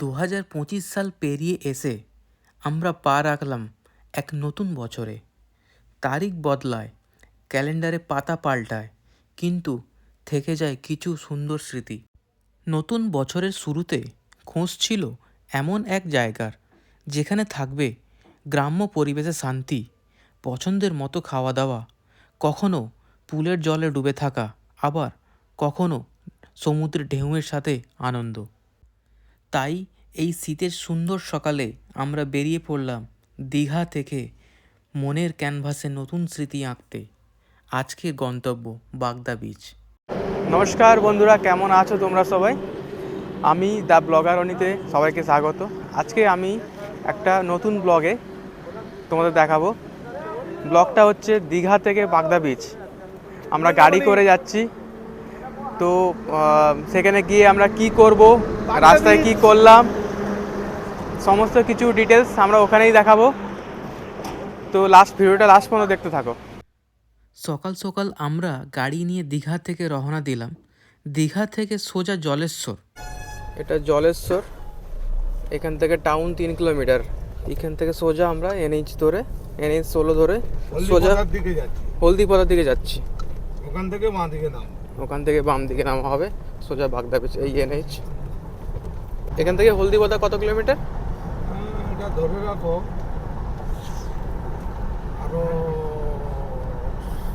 দু হাজার পঁচিশ সাল পেরিয়ে এসে আমরা পা রাখলাম এক নতুন বছরে। তারিখ বদলায়, ক্যালেন্ডারে পাতা পাল্টায়, কিন্তু থেকে যায় কিছু সুন্দর স্মৃতি। নতুন বছরের শুরুতে খোঁজ ছিল এমন এক জায়গার, যেখানে থাকবে গ্রাম্য পরিবেশে শান্তি, পছন্দের মতো খাওয়া দাওয়া কখনো পুলের জলে ডুবে থাকা, আবার কখনো সমুদ্রের ঢেউয়ের সাথে আনন্দ। তাই এই শীতের সুন্দর সকালে আমরা বেরিয়ে পড়লাম দীঘা থেকে মনের ক্যানভাসে নতুন স্মৃতি আঁকতে। আজকের গন্তব্য বাগদা বিচ নমস্কার বন্ধুরা, কেমন আছো তোমরা সবাই? আমি দ্য ব্লগার অনিতে, সবাইকে স্বাগত। আজকে আমি একটা নতুন ব্লগে তোমাদের দেখাবো। ব্লগটা হচ্ছে দীঘা থেকে বাগদা বিচ আমরা গাড়ি করে যাচ্ছি। তো সেখানে গিয়ে আমরা কি করব রাস্তায় কি করলাম সমস্ত কিছু ডিটেলস আমরা ওখানেই দেখাবো। তো লাস্ট ভিডিওটা লাস্ট পর্যন্ত দেখতে থাকো। সকাল সকাল আমরা গাড়ি নিয়ে দীঘা থেকে রওনা দিলাম। দীঘা থেকে সোজা জলেশ্বর। এটা জলেশ্বর এখান থেকে টাউন তিন কিলোমিটার। এখান থেকে সোজা আমরা এনএইচ ধরে এনএইচ ষোলো ধরে সোজা হলদিপাড়ার দিকে যাচ্ছি। হলদিপাড়ার দিকে যাচ্ছি। ওখান থেকে বাঁ দিকে নাম ওখান থেকে বাম দিকে নামা হবে। সোজা বাগদা বিচ এই এনএইচ। এখান থেকে হলদিপাড়া কত কিলোমিটার? এটা ধরে রাখো আরও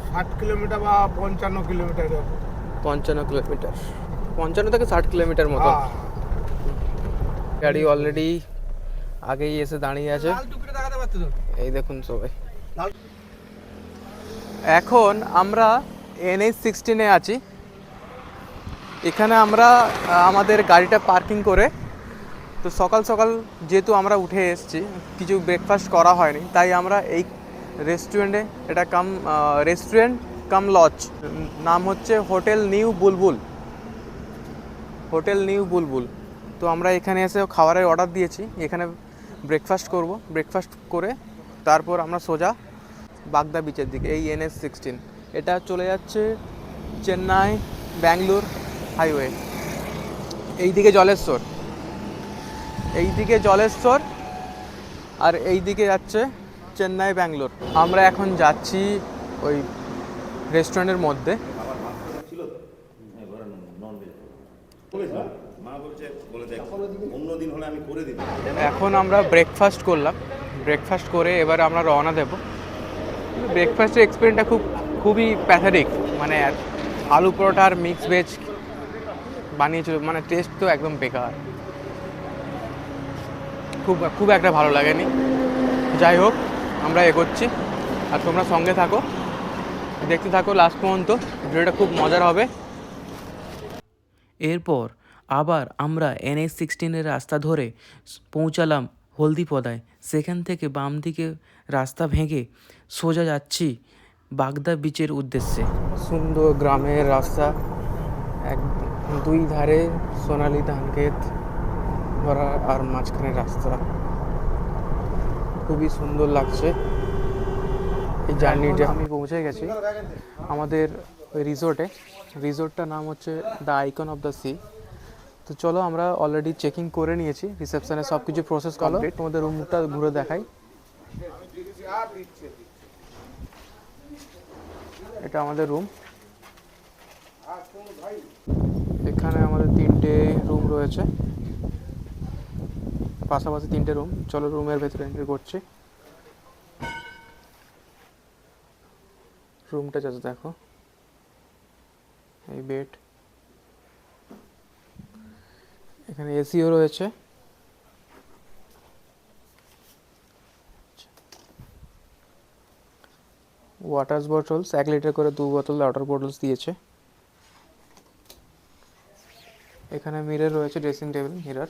ষাট কিলোমিটার বা পঞ্চান্ন কিলোমিটার পঞ্চান্ন কিলোমিটার। পঞ্চান্ন থেকে ষাট কিলোমিটার মতো। হ্যাঁ। গাড়ি অলরেডি আগেই এসে দাঁড়িয়ে আছে। এই দেখুন সবাই। এখন আমরা এনএইচ সিক্সটিনে আছি। এখানে আমরা আমাদের গাড়িটা পার্কিং করে, তো সকাল সকাল যেহেতু আমরা উঠে এসেছি, কিছু ব্রেকফাস্ট করা হয়নি, তাই আমরা এই রেস্টুরেন্টে এটা কাম রেস্টুরেন্ট কাম লজ নাম হচ্ছে hotel new Bulbul. Hotel new Bulbul. তো আমরা এখানে এসে খাবারের অর্ডার দিয়েছি, এখানে ব্রেকফাস্ট করব ব্রেকফাস্ট করে তারপর আমরা সোজা বাগদা বিচের দিকে, এই এনএস সিক্সটিন এটা চলে যাচ্ছে চেন্নাই, ব্যাঙ্গালোর। হাইওয়ে। এই দিকে জলেশ্বর। এই দিকে জলেশ্বর আর এই দিকে যাচ্ছে চেন্নাই, ব্যাঙ্গালোর। আমরা এখন যাচ্ছি ওই রেস্টুরেন্টের মধ্যে। এখন আমরা ব্রেকফাস্ট করলাম। ব্রেকফাস্ট করে এবার আমরা রওনা দেব। ব্রেকফাস্টের এক্সপিরিয়েন্সটা খুব, খুবই প্যাথারিক মানে আলু পরোটা আর মিক্স ভেজ বানিয়েছিল মানে টেস্ট তো একদম বেকার। খুব খুব একটা ভালো লাগেনি। যাই হোক আমরা এগোচ্ছি। আর তোমরা সঙ্গে থাকো। দেখতে থাকো লাস্ট পর্যন্ত ভিডিওটা খুব মজার হবে। এরপর আবার আমরা এনএস সিক্সটিনের রাস্তা ধরে পৌঁছালাম হলদিপদায়। সেখান থেকে বাম দিকে রাস্তা ভেঙে সোজা যাচ্ছি বাগদা বিচের উদ্দেশ্যে। সুন্দর গ্রামের রাস্তা। এক দুই ধারে সোনালি ধান ক্ষেত ভরা আর মাঝখানে রাস্তা। খুবই সুন্দর লাগছে এই জার্নিটা। আমি পৌঁছে গেছি আমাদের রিসোর্টে। রিসোর্টটার নাম হচ্ছে the icon of the sea. তো চলো আমরা অলরেডি চেকিং করে নিয়েছি রিসেপশনে সব কিছু প্রসেস কমপ্লিট তোমাদের রুমটা ঘুরে দেখাই। এটা আমাদের রুম এখানে আমাদের তিনটে রুম রয়েছে। পাশাপাশি তিনটে রুম চলো রুমের ভেতরে এন্ট্রি করছি। রুমটা জাস্ট দেখো। এই বেড এখানে এসিও রয়েছে। ওয়াটার বটলস এক লিটার করে দু বোতল ওয়াটার বটলস দিয়েছে। এখানে মিরর রয়েছে ড্রেসিং টেবিল মিরর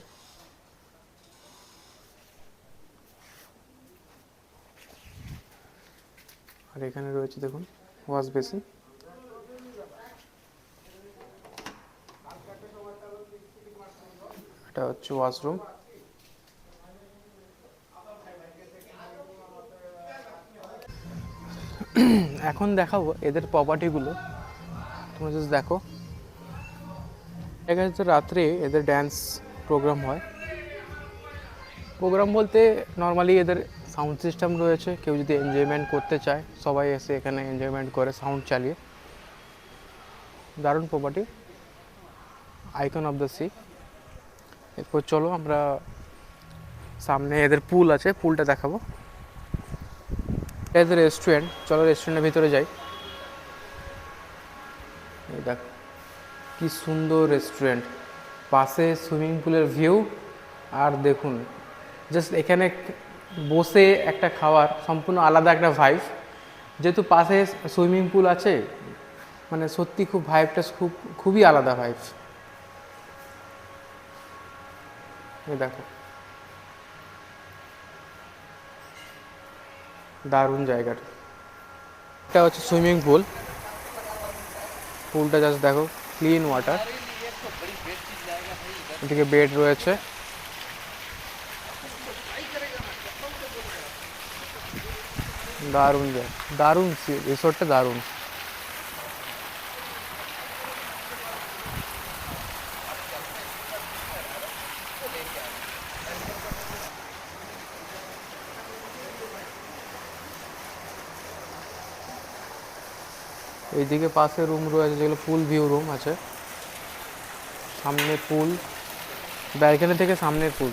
আর এখানে রয়েছে দেখুন ওয়াশ বেসিন এটা হচ্ছে ওয়াশরুম এখন দেখাবো এদের প্রপার্টিগুলো তোমরা জাস্ট দেখো। এখানে তো রাত্রে এদের ড্যান্স প্রোগ্রাম হয়। প্রোগ্রাম বলতে নর্মালি এদের সাউন্ড সিস্টেম রয়েছে, কেউ যদি এনজয়মেন্ট করতে চায়, সবাই এসে এখানে এনজয়মেন্ট করে সাউন্ড চালিয়ে। দারুণ property icon of the sea এরপর চলো আমরা সামনে এদের পুল আছে পুলটা দেখাবো। এদের রেস্টুরেন্ট চলো রেস্টুরেন্টের ভিতরে যাই। দেখ কি সুন্দর রেস্টুরেন্ট পাশে সুইমিং পুলের ভিউ আর দেখুন জাস্ট এখানে বসে একটা খাওয়ার সম্পূর্ণ আলাদা একটা ভাইব যেহেতু পাশে সুইমিং পুল আছে মানে সত্যি খুব ভাইবটা খুব, খুবই আলাদা এই দেখো। দারুণ জায়গাটা। এটা হচ্ছে সুইমিং পুল পুলটা জাস্ট দেখো। ক্লিন ওয়াটার এদিকে বেড রয়েছে। দারুণ জায়গা দারুণ রিসোর্টটা দারুণ। এইদিকে পাশে রুম রয়েছে যেগুলো ফুল ভিউ রুম আছে। সামনে পুল ব্যালকনি থেকে সামনের পুল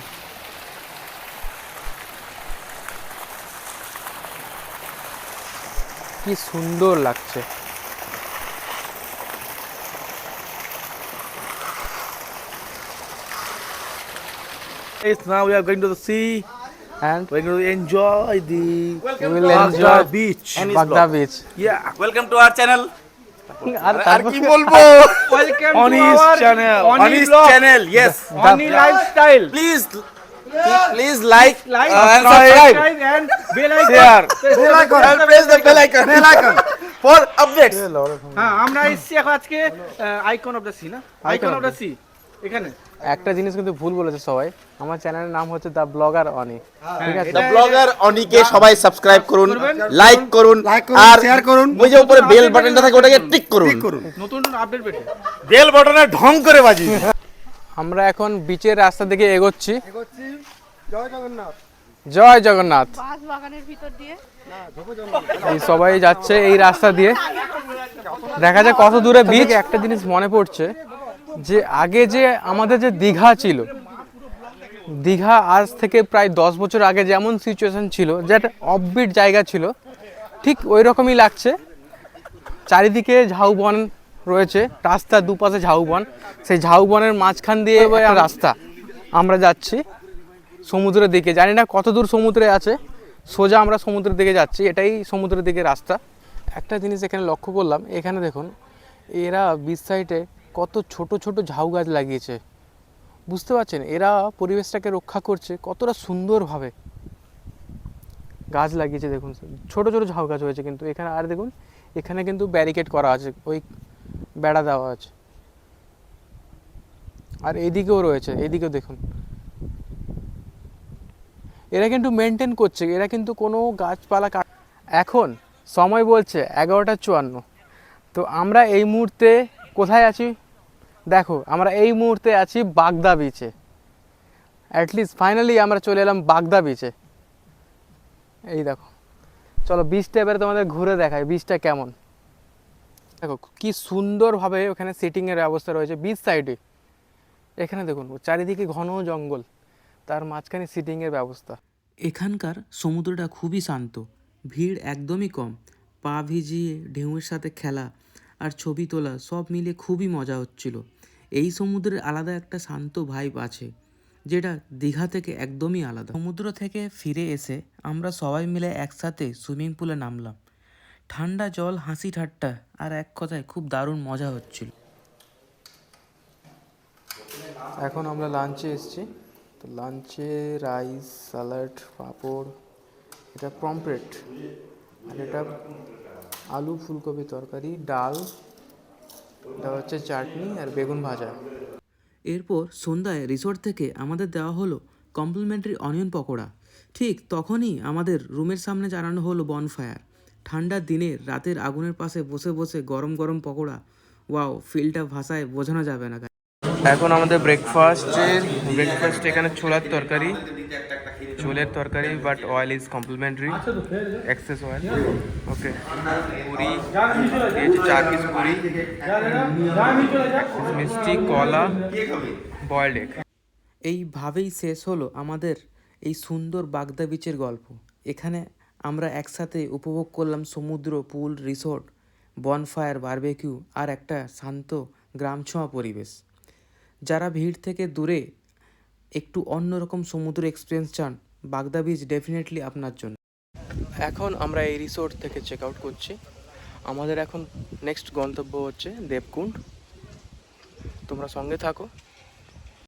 কি সুন্দর লাগছে। Yes, now we are going to the sea. And We're going to enjoy the we will enjoy beach. Bagda beach Yeah. Welcome to our channel আর তারপর বলব welcome on his channel. On his channel yes Oni lifestyle please please like like, and subscribe and bell Share. and press the bell icon bell icon for updates হ্যাঁ আমরা এসেছি আজকে icon of the sea না icon of the sea এখানে? একটা জিনিস কিন্তু ভুল বলেছে সবাই। আমার চ্যানেলের নাম হচ্ছে দ্য ব্লগার অনি ঠিক আছে? দ্য ব্লগার অনিকে সবাই সাবস্ক্রাইব করুন লাইক করুন আর শেয়ার করুন। ওই যে উপরে বেল বাটনটা থাকে ওটাকে টিক করুন। নতুন নতুন আপডেট পেতে বেল বাটনে ঢং করে বাজি আমরা এখন বিচের রাস্তা দিকে এগোচ্ছি। জয় জগন্নাথ। ভিতর দিয়ে। এই সবাই যাচ্ছে এই রাস্তা দিয়ে। দেখা যায় কত দূরে বিচ একটা জিনিস মনে পড়ছে। যে আগে যে আমাদের যে দীঘা ছিল দীঘা আজ থেকে প্রায় দশ বছর আগে যেমন সিচুয়েশন ছিল যে একটা অফবিট জায়গা ছিল ঠিক ওই রকমই লাগছে। চারিদিকে ঝাউবন রয়েছে রাস্তার দুপাশে ঝাউবন। সেই ঝাউবনের মাঝখান দিয়ে একটা রাস্তা। আমরা যাচ্ছি সমুদ্রের দিকে। জানি না কত দূর সমুদ্রে আছে সোজা আমরা সমুদ্রের দিকে যাচ্ছি এটাই সমুদ্রের দিকে রাস্তা। একটা জিনিস এখানে লক্ষ্য করলাম এখানে দেখুন এরা বিচ সাইডে কত ছোট ছোট ঝাউ গাছ লাগিয়েছে। বুঝতে পারছেন? এরা পরিবেশটাকে রক্ষা করছে কতটা সুন্দরভাবে। গাছ লাগিয়েছে দেখুন, ছোট ছোট ঝাউ গাছ হয়েছে কিন্তু এখানে, আর দেখুন, এখানে কিন্তু ব্যারিকেড করা আছে, ওই বেড়া দেওয়া আছে। আর এদিকেও রয়েছে, এদিকেও দেখুন। এরা কিন্তু মেনটেন করছে, এরা কিন্তু কোনো গাছপালা কাট, এখন সময় বলছে এগারোটা চুয়ান্ন। তো আমরা এই মুহূর্তে কোথায় আছি? দেখো, আমরা এই মুহূর্তে আছি বাগদা বিচে অ্যাটলিস্ট ফাইনালি আমরা চলে এলাম বাগদা বিচে এই দেখো, চলো বিচটা এবারে তোমাদের ঘুরে দেখায় বিচটা কেমন? দেখো, কি সুন্দরভাবে ওখানে সিটিংয়ের ব্যবস্থা রয়েছে বিচ সাইডে এখানে দেখুন চারিদিকে ঘন জঙ্গল, তার মাঝখানে সিটিংয়ের ব্যবস্থা। এখানকার সমুদ্রটা খুবই শান্ত, ভিড় একদমই কম। পা ভিজিয়ে, ঢেউয়ের সাথে খেলা আর ছবি তোলা সব মিলে খুবই মজা হচ্ছিল। এই সমুদ্রের আলাদা একটা শান্ত ভাইব আছে, যেটা দীঘা থেকে একদমই আলাদা। সমুদ্র থেকে ফিরে এসে আমরা সবাই মিলে একসাথে সুইমিং পুলে নামলাম। ঠান্ডা জল, হাসি ঠাট্টা আর এক কথায় খুব দারুণ মজা হচ্ছিল। এখন আমরা লাঞ্চে এসছি। তো লাঞ্চে রাইস স্যালাড পাঁপড়, এটা পমপ্লেট আর এটা আলু ফুলকপি তরকারি ডাল এটা হচ্ছে চাটনি আর বেগুন ভাজা। এরপর সন্ধ্যায় রিসোর্ট থেকে আমাদের দেওয়া হলো কমপ্লিমেন্টারি অনিয়ন পকোড়া। ঠিক তখনই আমাদের রুমের সামনে জানানো হলো বনফায়ার ঠান্ডা দিনের রাতের আগুনের পাশে বসে বসে গরম গরম পকোড়া। ওয়াও ফিলটা ভাষায় বোঝানো যাবে না এখন আমাদের ব্রেকফাস্টের ব্রেকফাস্ট এখানে ছোলার তরকারি। ঝোলের তরকারি but oil is complimentary excess oil okay puri দিয়েছি চার পিস পুরি। মিষ্টি কলা বয়েলড এগ এইভাবেই শেষ হলো আমাদের এই সুন্দর বাগদা বিচের গল্প। এখানে আমরা একসাথে উপভোগ করলাম সমুদ্র পুল রিসোর্ট বনফায়ার বারবেকিউ আর একটা শান্ত গ্রাম ছোঁয়া পরিবেশ। যারা ভিড় থেকে দূরে একটু অন্যরকম সমুদ্র এক্সপিরিয়েন্স চান বাগদা বিচ ডেফিনেটলি আপনার জন্য। এখন আমরা এই রিসোর্ট থেকে চেক আউট করছি। আমাদের এখন নেক্সট গন্তব্য হচ্ছে দেবকুণ্ড। তোমরা সঙ্গে থাকো।